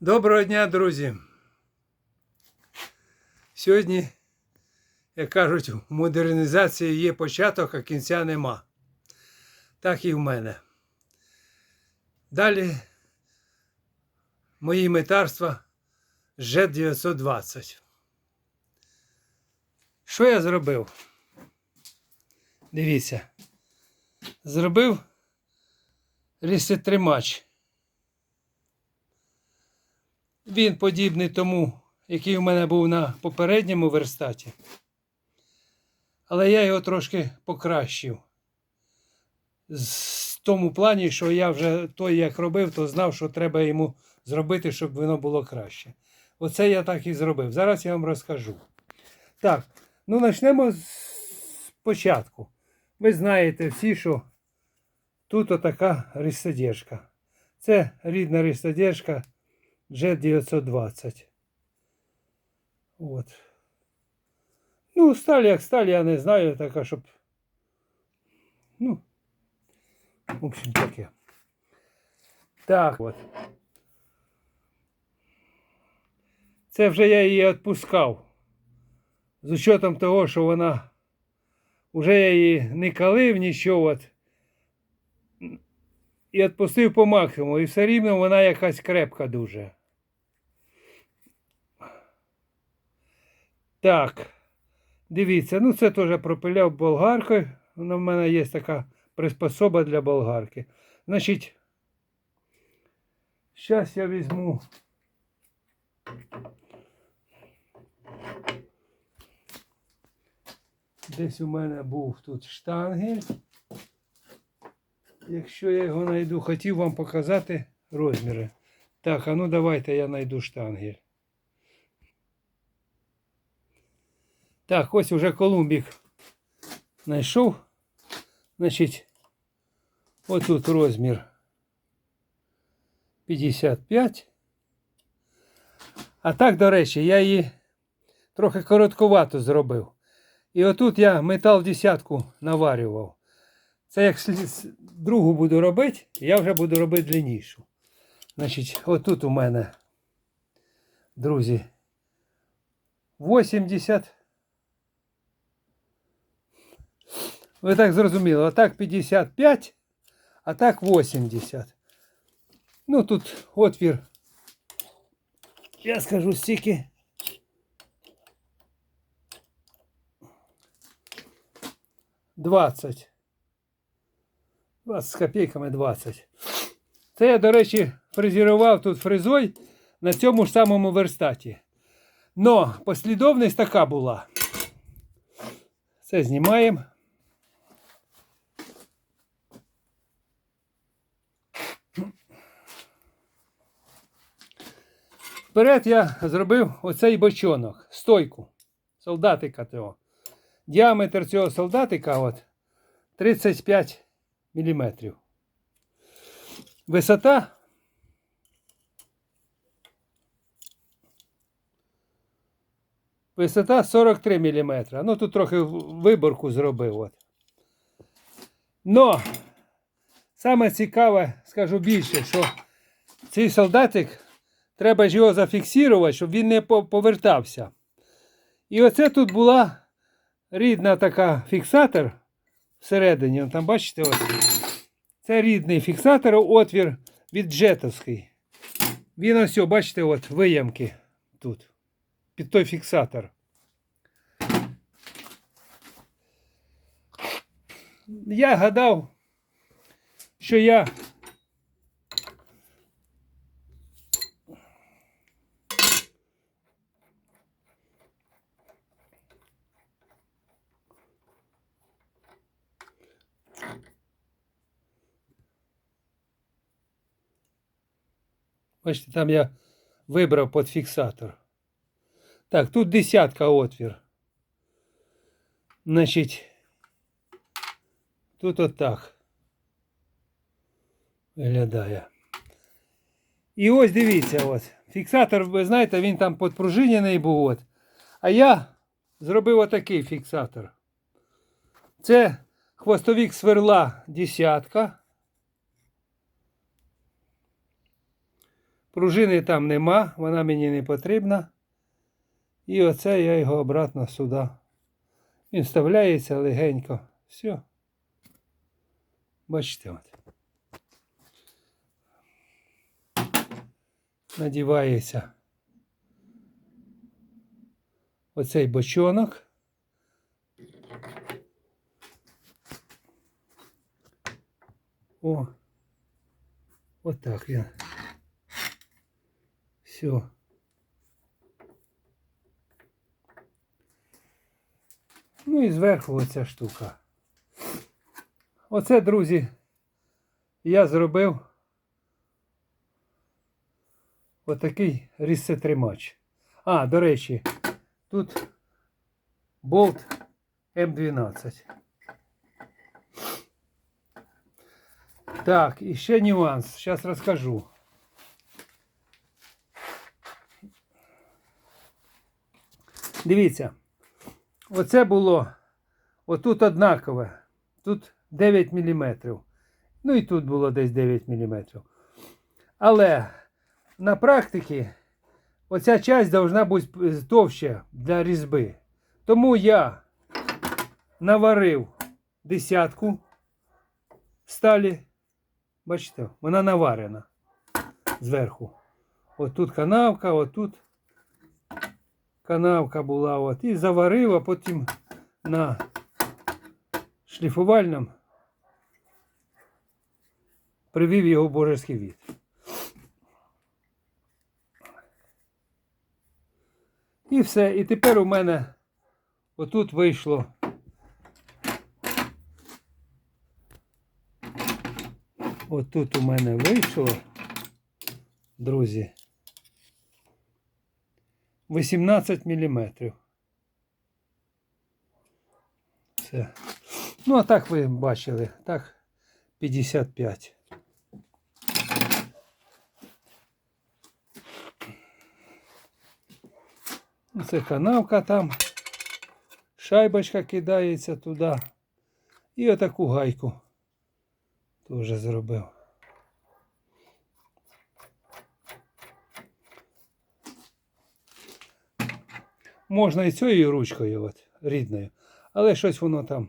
Доброго дня, друзі! Сьогодні, як кажуть, в модернізації є початок, а кінця нема. Так і в мене. Далі мої метарства ЖЕТ 920. Що я зробив? Дивіться. Зробив лісотримач. Він подібний тому, який у мене був на попередньому верстаті. Але я його трошки покращив. З тому плані, що я вже той, як робив, то знав, що треба йому зробити, щоб воно було краще. Оце я так і зробив. Зараз я вам розкажу. Так, ну почнемо з початку. Ви знаєте всі, що тут отака рисодержка. Це рідна рисодержка Jet 920. От. Ну, сталь як сталь, я не знаю, така, щоб. Ну, в общем, таке. Так от. Це вже я її відпускав. З учетом того, що вона вже я її не калив нічого. От, і відпустив по максимуму. І все рівно вона якась крепка дуже. Так. Дивіться, ну це теж пропиляв болгаркою. Вона в мене є така приспособа для болгарки. Значить, зараз я візьму. Десь у мене був тут штангель. Якщо я його знайду, хотів вам показати розміри. Так, а ну давайте я знайду штангель. Так, ось уже Колумбік знайшов. Значить, отут розмір 55. А так, до речі, я її трохи коротковато зробив. І отут я метал десятку наварював. Це як другу буду робити, я вже буду робити длиннішу. Значить, отут у мене, друзі, 80. Ви так зрозуміли, а так 55, а так 80. Ну тут отвір. Я скажу стільки. Двадцять. 20 з копійками 20. Це я, до речі, фрезерував тут фрезой на цьому ж самому верстаті. Но послідовність така була. Це знімаємо. Вперед я зробив оцей бочонок, стойку, солдатика цього. Діаметр цього солдатика от 35 мм. Висота Висота 43 мм. Ну тут трохи виборку зробив. От. Но саме цікаве, скажу більше, що цей солдатик треба ж його зафіксувати, щоб він не повертався. І оце тут була рідна така фіксатор всередині. Там бачите, от. це рідний фіксатор, отвір від джетовський. Він ось, бачите, от виямки тут. Під той фіксатор. Я гадав, що я Бачите, там я вибрав під фіксатор. Так, тут десятка отвір. Значить, тут отак виглядає. І ось дивіться, от. Фіксатор, ви знаєте, він там підпружинений був. От. А я зробив отакий фіксатор. Це хвостовик сверла десятка. Пружини там нема, вона мені не потрібна. І оце я його обратно сюди. Він вставляється легенько. Все. Бачите, от. Надівається оцей бочонок. О, отак він. Все. Ну і зверху оця штука. Оце, друзі, я зробив отакий різцетримач. А, до речі, тут болт М12. Так, і ще нюанс. Зараз розкажу. Дивіться, оце було отут однакове. Тут 9 мм. Ну і тут було десь 9 мм. Але на практиці оця часть повинна бути товща для різьби. Тому я наварив десятку сталі. Бачите, вона наварена зверху. Отут канавка, отут канавка була. От, і заварив, а потім на шліфувальному привів його в божеський від. І все. І тепер у мене отут вийшло. Отут у мене вийшло, друзі, 18 міліметрів. Все. Ну, а так ви бачили, так 55. Ну, Це канавка там. Шайбочка кидається туди. І отаку гайку теж зробив. Можна і цією ручкою, от, рідною, але щось воно там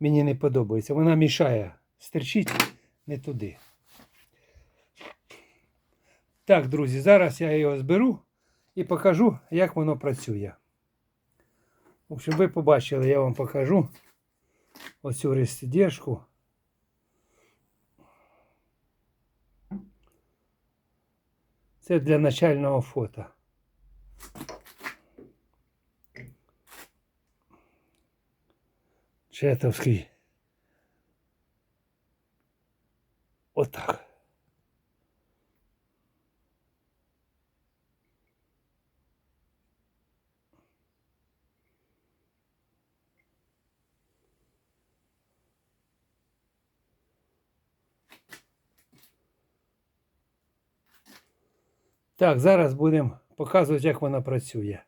мені не подобається. Вона мішає, стерчить не туди. Так, друзі, зараз я його зберу і покажу, як воно працює. В общем, ви побачили, я вам покажу оцю розтідержку. Це для начального фото. Четовський. Отак. Так, зараз будемо показувати, як вона працює.